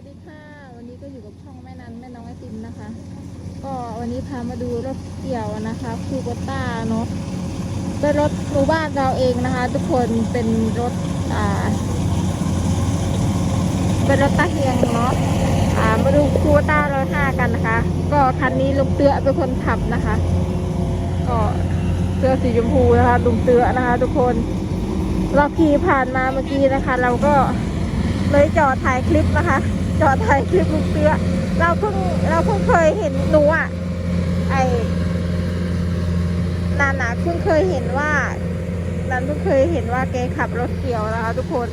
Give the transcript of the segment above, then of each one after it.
วัสดีค่ะ วันนี้ก็อยู่กับช่องแม่นันแม่น้องไอติมนะคะ ก็วันนี้พามาดูรถเกี่ยวนะคะคูโบต้าเนาะเป็นรถหมู่บ้านเราเองนะคะ ทุกคนเป็นรถอ่าเป็นรถตาเฮียงเนาะอ่ามาดูคูโบต้าร้อยห้ากันนะคะ ก็คันนี้ลุงเตือเป็นคนขับนะคะ ก็เสื้อสีชมพูนะคะลุงเตือนะคะ ทุกคนเราขี่ผ่านมาเมื่อกี้นะคะ เราก็เลยจอดถ่ายคลิปนะคะ จอดถ่ายคลิปลุงเตือ เราเพิ่งเราเพิ่งเคยเห็นหนูอะไอ้นานาเพิ่งเคยเห็นว่านันเพิ่งเคยเห็นว่าแกขับรถเกี่ยวนะคะทุกคน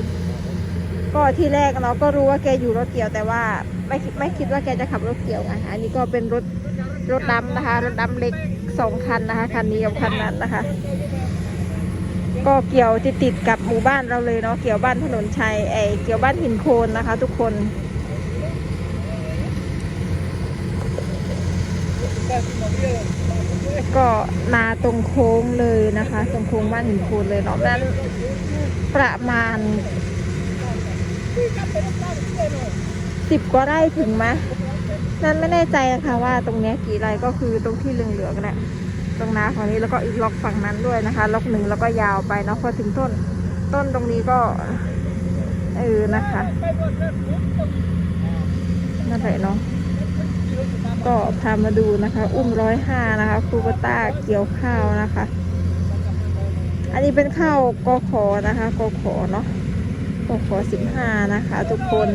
ก็ที่แรกเราก็รู้ว่าแกอยู่รถเกี่ยวแต่ว่าไม่คิดไม่คิดว่าแกจะขับรถเกี่ยวไงอันนี้ก็เป็นรถรถดำนะคะ รถดำเล็กสองคันนะคะคันนี้กับคันนั้นนะคะ ก็เกี่ยวติดติดกับหมู่บ้านเราเลยเนาะเกี่ยวบ้านถนนชัยไอเกี่ยวบ้านหินโคนนะคะ ทุกคน ก็นาตรงโค้งเลยนะคะ ตรงโค้งบ้านหินโคนเลยเนาะนั้นประมาณสิบกว่าไร่ถึงไหมนั่นไม่แน่ใจนะคะว่าตรงนี้กี่ไร่ก็คือตรงที่เหลืองๆแหละตรงนาฝั่งนี้แล้วก็อีกล็อกฝั่งนั้นด้วยนะคะ ล็อกหนึ่งแล้วก็ยาวไปเนาะพอถึงต้นต้นตรงนี้ก็เออนะคะนั่นแหละเนาะ ก็พามาดูนะคะ อุ้มร้อยห้านะคะคูปต้าเกี่ยวข้าวนะคะ อันนี้เป็นข้าวกอขอนะคะกอขอเนาะกอขอสิบห้านะคะ ทุกคน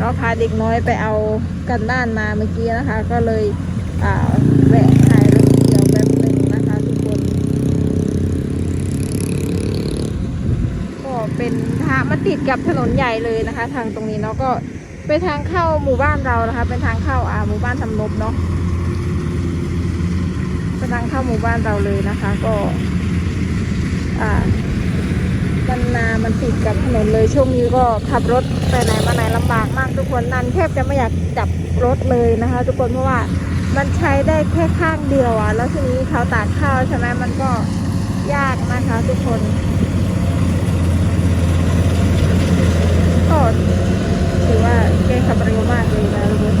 ก็พาเด็กน้อยไปเอากันบ้านมาเมื่อกี้นะคะ ก็เลย แวะถ่ายรถเกี่ยวแบบหนึ่งนะคะทุกคน ก็เป็นทางมันติดกับถนนใหญ่เลยนะคะ ทางตรงนี้เนาะก็เป็นทางเข้าหมู่บ้านเรานะคะ เป็นทางเข้าอ่าหมู่บ้านทำนบเนาะเป็นทางเข้าหมู่บ้านเราเลยนะคะ ก็อ่ามันนามันติดกับถนนเลยช่วงนี้ก็ขับรถไปไหนมาไหนลำบากมากทุกคนนันแทบจะไม่อยากจับรถเลยนะคะ ทุกคนเพราะว่า มันใช้ได้แค่ข้างเดียวอะแล้วทีนี้เขาตากข้าวใช่ไหมมันก็ยากนะคะทุกคน ก็ถือว่าแกขับเร็วมากเลยนะทุกคน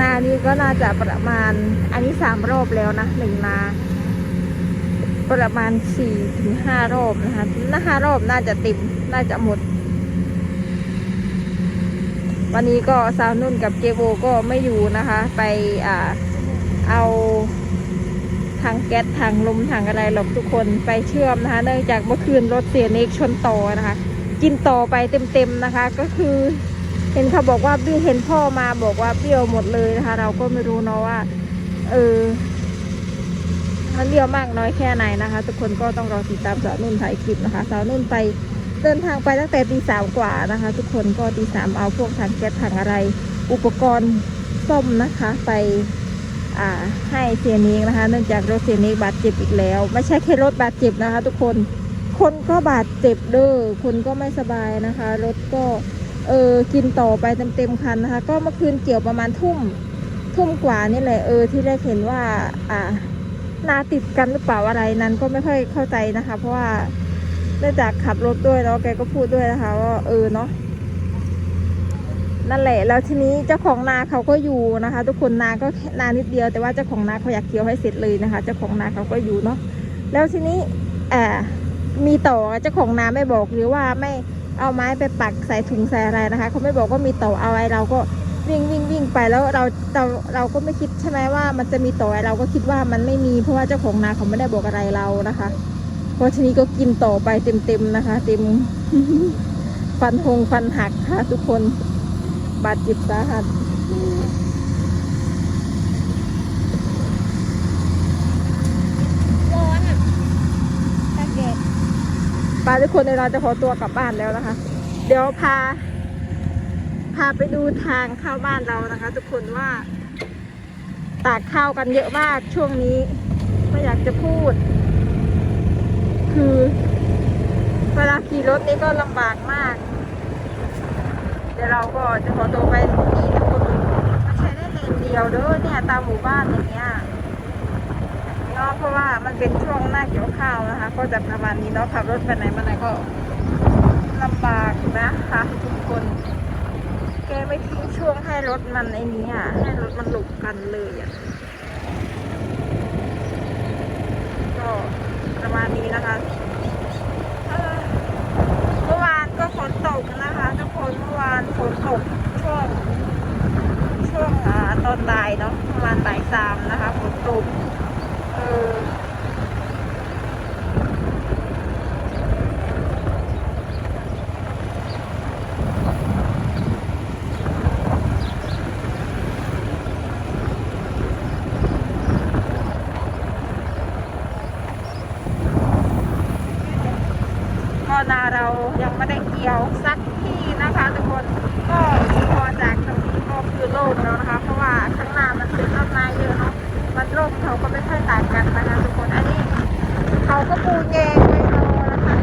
นานี้ ก็น่าจะประมาณอันนี้สามรอบแล้วนะหนึ่งนา ประมาณสี่ถึงห้ารอบนะคะน่าห้ารอบน่าจะเต็มน่าจะหมด วันนี้ก็สาวนุ่นกับเจโบก็ไม่อยู่นะคะ ไปอ่าเอาทางแก๊สทางลมทางอะไรหรอกทุกคนไปเชื่อมนะคะเนื่องจากเมื่อคืนรถเสียเนกชนต่อนะคะ กินต่อไปเต็มๆนะคะ ก็คือ ห็นเขาบอกว่าบี้เห็นพ่อมาบอกว่าเบี้ยวหมดเลยนะคะ เราก็ไม่รู้เนาะว่า เออมันเบี้ยวมากน้อยแค่ไหนนะคะ ทุกคนก็ต้องรอติดตามสาวนุ่นถ่ายคลิปนะคะสาวนุ่นไปเดินทางไปตั้งแต่ตีสามกว่านะคะ ทุกคนก็ตีสามเอาพวกทางแก๊สทางอะไร อุปกรณ์ซ่อมนะคะ ไปอ่าให้เสียนิกนะคะ เนื่องจากรถเสียนิกบาดเจ็บอีกแล้ว ไม่ใช่แค่รถบาดเจ็บนะคะ ทุกคนคนก็บาดเจ็บเด้อคนก็ไม่สบายนะคะ รถก็ เออกินต่อไปเต็มๆคันนะคะ ก็เมื่อคืนเกี่ยวประมาณทุ่มทุ่มกว่านี่แหละเออที่แรกเห็นว่า อ่านาติดกันหรือเปล่าอะไรนั้นก็ไม่ค่อยเข้าใจนะคะ เพราะว่าเนื่องจากขับรถด้วยแล้วแกก็พูดด้วยนะคะว่าเออเนาะนั่นแหละ แล้วทีนี้เจ้าของนาเขาก็อยู่นะคะ ทุกคนนาก็นานิดเดียว แต่ว่าเจ้าของนาเขาอยากเคี้ยวให้เสร็จเลยนะคะ เจ้าของนาเขาก็อยู่เนาะแล้วทีนี้อ่ามีต่อเจ้าของนาไม่บอกหรือว่าไม่ เอาไม้ไปปักใส่ถุงใส่อะไรนะคะเขาไม่บอกว่ามีต่อเอาไว้เราก็วิ่งวิ่งวิ่งไปแล้วเราเราเราก็ไม่คิดใช่ไหมว่า มันจะมีต่ออะไรเราก็คิดว่ามันไม่มีเพราะว่าเจ้าของนาเขาไม่ได้บอกอะไรเรานะคะเพราะทีนี้ก็กินต่อไปเต็มๆนะคะ เต็มฟันหงฟันหักค่ะทุกคนบาดเจ็บสาหัสร้อนอะตากแดด ไปทุกคนในเราจะขอตัวกลับบ้านแล้วนะคะ เดี๋ยวพา พาไปดูทางเข้าบ้านเรานะคะ ทุกคนว่า ตากข้าวกันเยอะมากช่วงนี้ไม่อยากจะพูด คือเวลาขี่รถนี่ก็ลำบากมากเดี๋ยวเราก็จะขอตัวไปที่ทุกคนไม่ใช่ได้เลนเดียวเด้อเนี่ยตามหมู่บ้านอย่างเงี้ย เนาะเพราะว่ามันเป็นช่วงหน้าเกี่ยวข้าวนะคะ ก็จะประมาณนี้เนาะขับรถไปไหนมาไหนก็ลำบากนะคะทุกคน แกไม่ทิ้งช่วงให้รถมันไอ้นี้อะให้รถมันหลบกันเลยอะก็ประมาณนี้นะคะเมื่อวานก็ฝนตกนะคะ ทุกคนเมื่อวานฝนตกช่วงช่วงอ่าตอนบ่ายเนาะประมาณบ่ายสามนะคะฝนตก นาเรายังไม่ได้เกี่ยวสักที่นะคะทุกคนก็พอจากตรงนี้ก็คือโล่งแล้วนะคะ เพราะว่าข้างหน้ามันเป็นต้นไม้เยอะ มันโล่งเขาก็ไม่ค่อยต่างกันนะคะทุกคน อันนี้เขาก็ปูแยงไว้รอนะคะ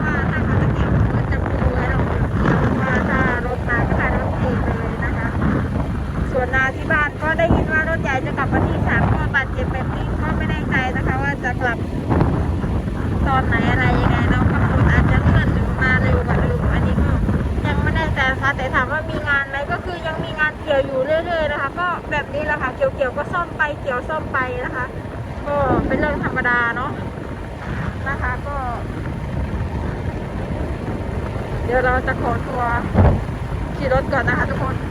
ว่าถ้าเขาจะเก็บก็จะปูไว้รอเกี่ยวว่าถ้ารถมาก็พารถเองเลยนะคะ ส่วนนาที่บ้านก็ได้ยินว่ารถใหญ่จะกลับวันที่สามก็บาดเจ็บแบบนี้ก็ไม่แน่ใจนะคะ ว่าจะกลับตอนไหนอะไร แต่ถามว่ามีงานไหมก็คือยังมีงานเกี่ยวอยู่เรื่อยๆนะคะ ก็แบบนี้แหละค่ะเกี่ยวๆก็ซ่อมไปเกี่ยวซ่อมไปนะคะก็เป็นเรื่องธรรมดาเนาะนะคะก็ เดี๋ยวเราจะขอตัวขี่รถก่อนนะคะทุกคน